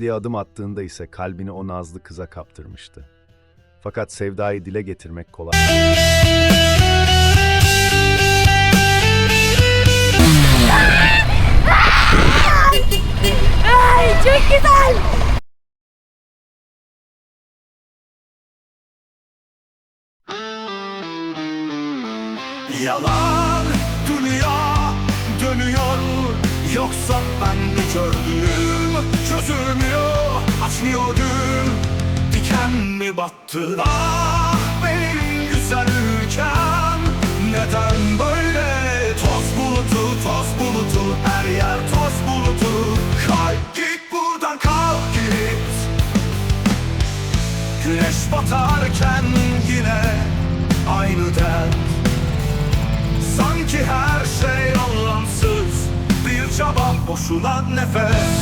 gençliğe adım attığında ise kalbini o nazlı kıza kaptırmıştı. Fakat sevdayı dile getirmek kolay. Ay çok güzel. Yalan dünya dönüyor Yoksa ben mi gördüm Çözülmüyor gün Diken mi battı? Ah benim güzel ülkem. Neden böyle? Toz bulutu toz bulutu. Her yer toz bulutu. Kalk git buradan kalk git. Güneş batarken yine aynı dert. Sanki her şey anlamsız. Bir çaba boşuna nefes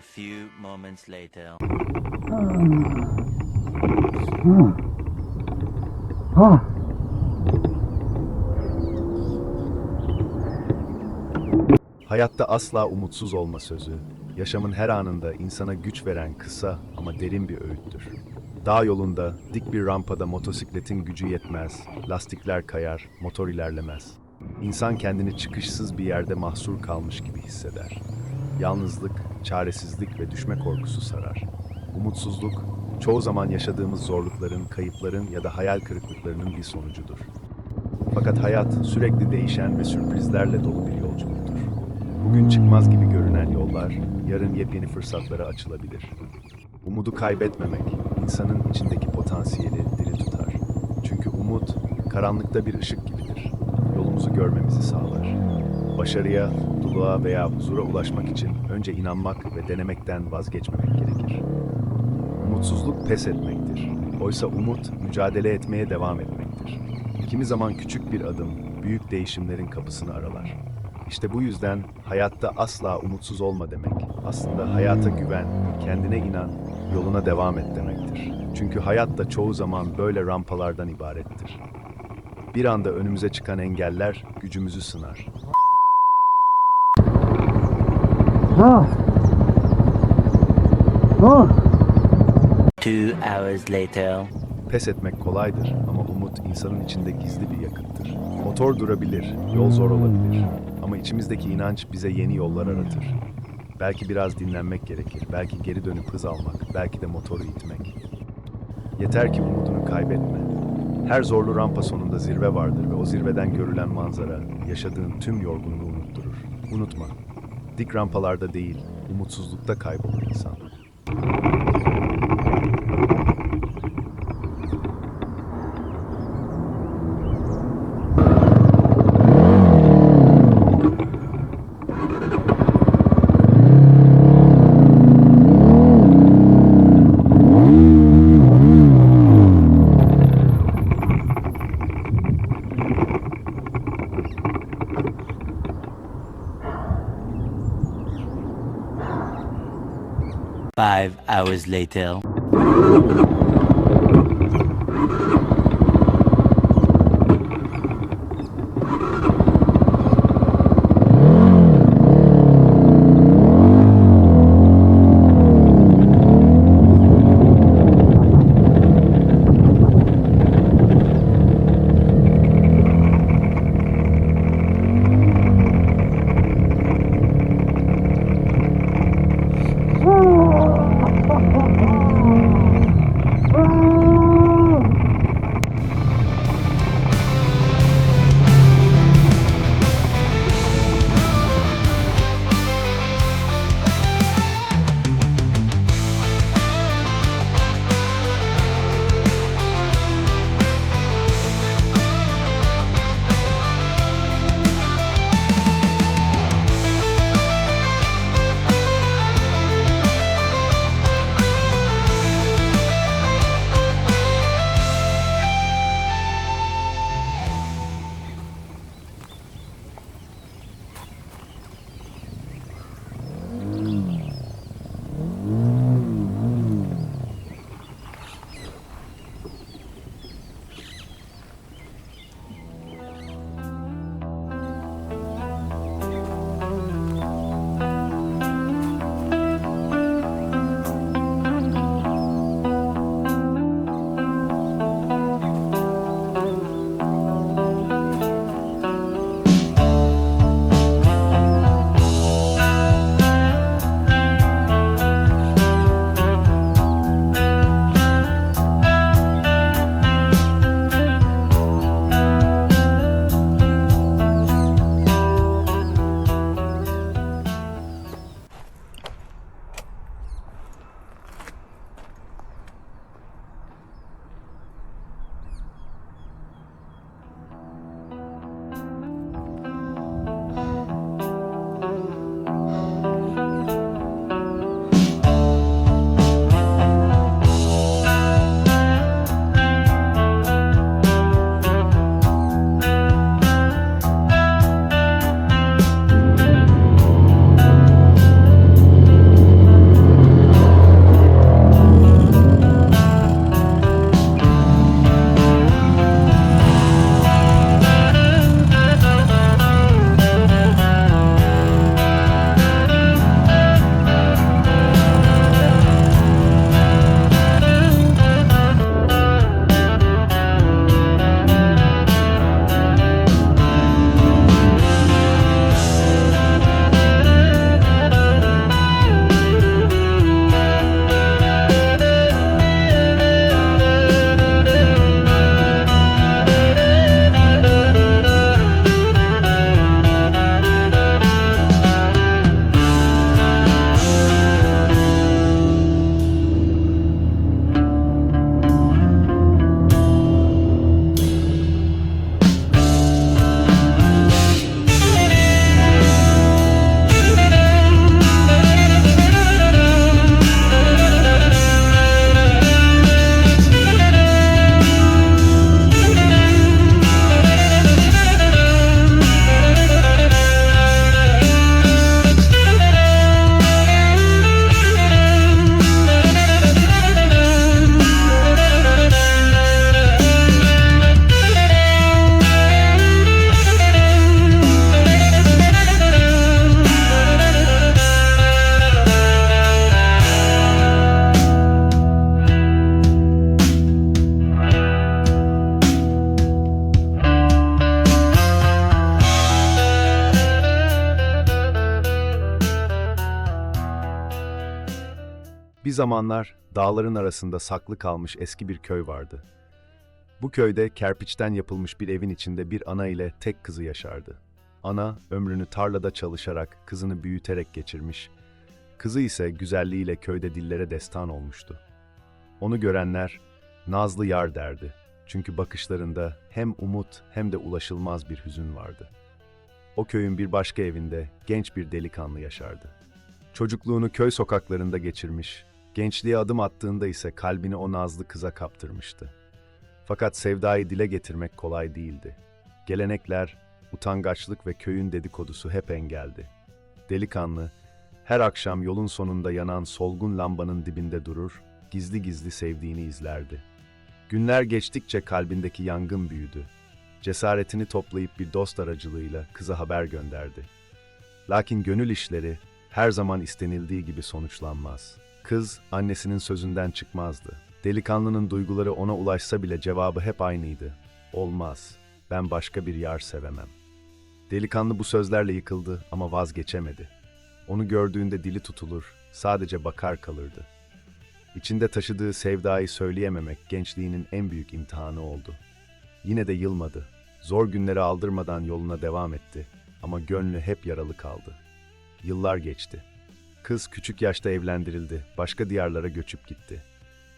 Few moments later. Hayatta asla umutsuz olma sözü, yaşamın her anında insana güç veren kısa ama derin bir öğüttür. Dağ yolunda, dik bir rampada motosikletin gücü yetmez, lastikler kayar, motor ilerlemez. İnsan kendini çıkışsız bir yerde mahsur kalmış gibi hisseder. Yalnızlık, çaresizlik ve düşme korkusu sarar. Umutsuzluk, çoğu zaman yaşadığımız zorlukların, kayıpların ya da hayal kırıklıklarının bir sonucudur. Fakat hayat sürekli değişen ve sürprizlerle dolu bir yolculuktur. Bugün çıkmaz gibi görünen yollar, yarın yepyeni fırsatlara açılabilir. Umudu kaybetmemek, insanın içindeki potansiyeli diri tutar. Çünkü umut, karanlıkta bir ışık gibidir. Yolumuzu görmemizi sağlar. Başarıya, duluğa veya huzura ulaşmak için önce inanmak ve denemekten vazgeçmemek gerekir. Umutsuzluk pes etmektir. Oysa umut mücadele etmeye devam etmektir. Kimi zaman küçük bir adım büyük değişimlerin kapısını aralar. İşte bu yüzden hayatta asla umutsuz olma demek. Aslında hayata güven, kendine inan, yoluna devam et demektir. Çünkü hayat da çoğu zaman böyle rampalardan ibarettir. Bir anda önümüze çıkan engeller gücümüzü sınar. Two hours later. Pes etmek kolaydır ama umut insanın içinde gizli bir yakıttır. Motor durabilir, yol zor olabilir ama içimizdeki inanç bize yeni yollar aratır. Belki biraz dinlenmek gerekir, belki geri dönüp hız almak, belki de motoru itmek. Yeter ki umudunu kaybetme. Her zorlu rampa sonunda zirve vardır ve o zirveden görülen manzara yaşadığın tüm yorgunluğu unutturur. Unutma, dik rampalarda değil, umutsuzlukta kaybolur insan. Five hours later. Zamanlar dağların arasında saklı kalmış eski bir köy vardı. Bu köyde kerpiçten yapılmış bir evin içinde bir ana ile tek kızı yaşardı. Ana ömrünü tarlada çalışarak kızını büyüterek geçirmiş. Kızı ise güzelliğiyle köyde dillere destan olmuştu. Onu görenler Nazlı Yar derdi. Çünkü bakışlarında hem umut hem de ulaşılmaz bir hüzün vardı. O köyün bir başka evinde genç bir delikanlı yaşardı. Çocukluğunu köy sokaklarında geçirmiş, gençliğe adım attığında ise kalbini o nazlı kıza kaptırmıştı. Fakat sevdayı dile getirmek kolay değildi. Gelenekler, utangaçlık ve köyün dedikodusu hep engeldi. Delikanlı, her akşam yolun sonunda yanan solgun lambanın dibinde durur, gizli gizli sevdiğini izlerdi. Günler geçtikçe kalbindeki yangın büyüdü. Cesaretini toplayıp bir dost aracılığıyla kıza haber gönderdi. Lakin gönül işleri her zaman istenildiği gibi sonuçlanmaz. Kız annesinin sözünden çıkmazdı. Delikanlının duyguları ona ulaşsa bile cevabı hep aynıydı. Olmaz. Ben başka bir yar sevemem. Delikanlı bu sözlerle yıkıldı ama vazgeçemedi. Onu gördüğünde dili tutulur, sadece bakar kalırdı. İçinde taşıdığı sevdayı söyleyememek gençliğinin en büyük imtihanı oldu. Yine de yılmadı. Zor günleri aldırmadan yoluna devam etti ama gönlü hep yaralı kaldı. Yıllar geçti. Kız küçük yaşta evlendirildi, başka diyarlara göçüp gitti.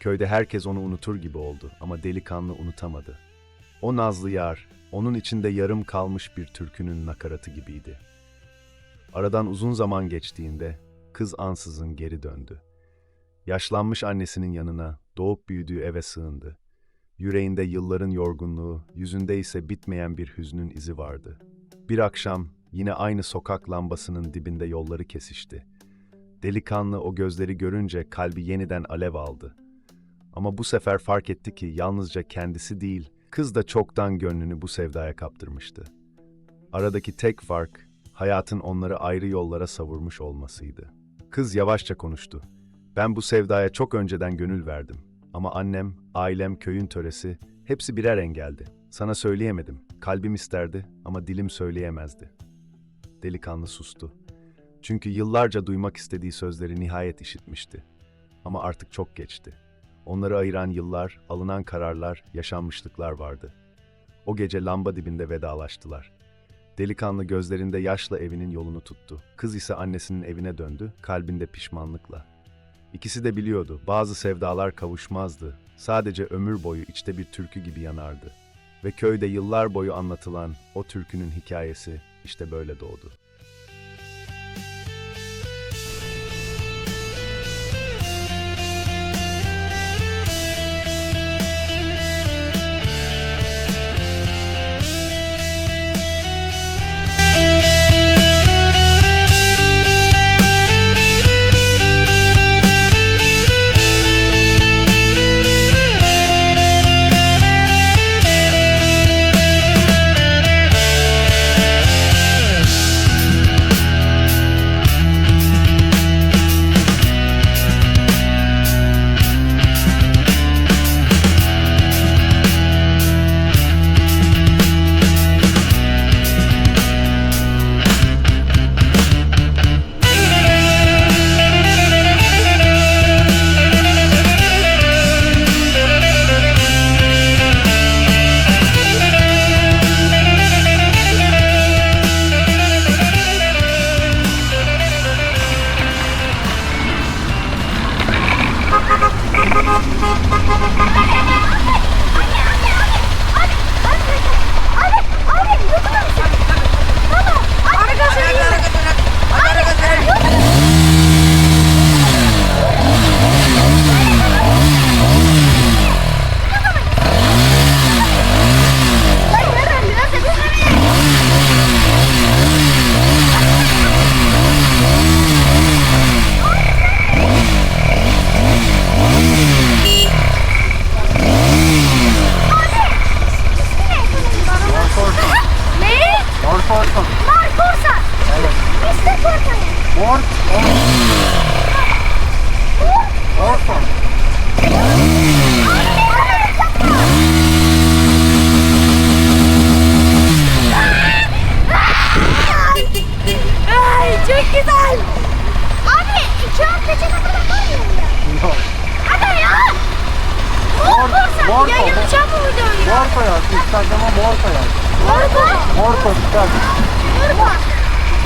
Köyde herkes onu unutur gibi oldu ama delikanlı unutamadı. O nazlı yar, onun içinde yarım kalmış bir türkünün nakaratı gibiydi. Aradan uzun zaman geçtiğinde kız ansızın geri döndü. Yaşlanmış annesinin yanına, doğup büyüdüğü eve sığındı. Yüreğinde yılların yorgunluğu, yüzünde ise bitmeyen bir hüznün izi vardı. Bir akşam yine aynı sokak lambasının dibinde yolları kesişti. Delikanlı o gözleri görünce kalbi yeniden alev aldı. Ama bu sefer fark etti ki yalnızca kendisi değil, kız da çoktan gönlünü bu sevdaya kaptırmıştı. Aradaki tek fark, hayatın onları ayrı yollara savurmuş olmasıydı. Kız yavaşça konuştu. Ben bu sevdaya çok önceden gönül verdim. Ama annem, ailem, köyün töresi, hepsi birer engeldi. Sana söyleyemedim. Kalbim isterdi ama dilim söyleyemezdi. Delikanlı sustu. Çünkü yıllarca duymak istediği sözleri nihayet işitmişti. Ama artık çok geçti. Onları ayıran yıllar, alınan kararlar, yaşanmışlıklar vardı. O gece lamba dibinde vedalaştılar. Delikanlı gözlerinde yaşla evinin yolunu tuttu. Kız ise annesinin evine döndü, kalbinde pişmanlıkla. İkisi de biliyordu, bazı sevdalar kavuşmazdı. Sadece ömür boyu içte bir türkü gibi yanardı. Ve köyde yıllar boyu anlatılan o türkünün hikayesi işte böyle doğdu. Yaz. Instagram'a Morko yaz. Morko. Morko çıkar. Morko.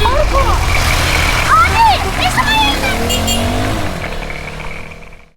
Morko. Abi ne zaman yayınlayacaksın?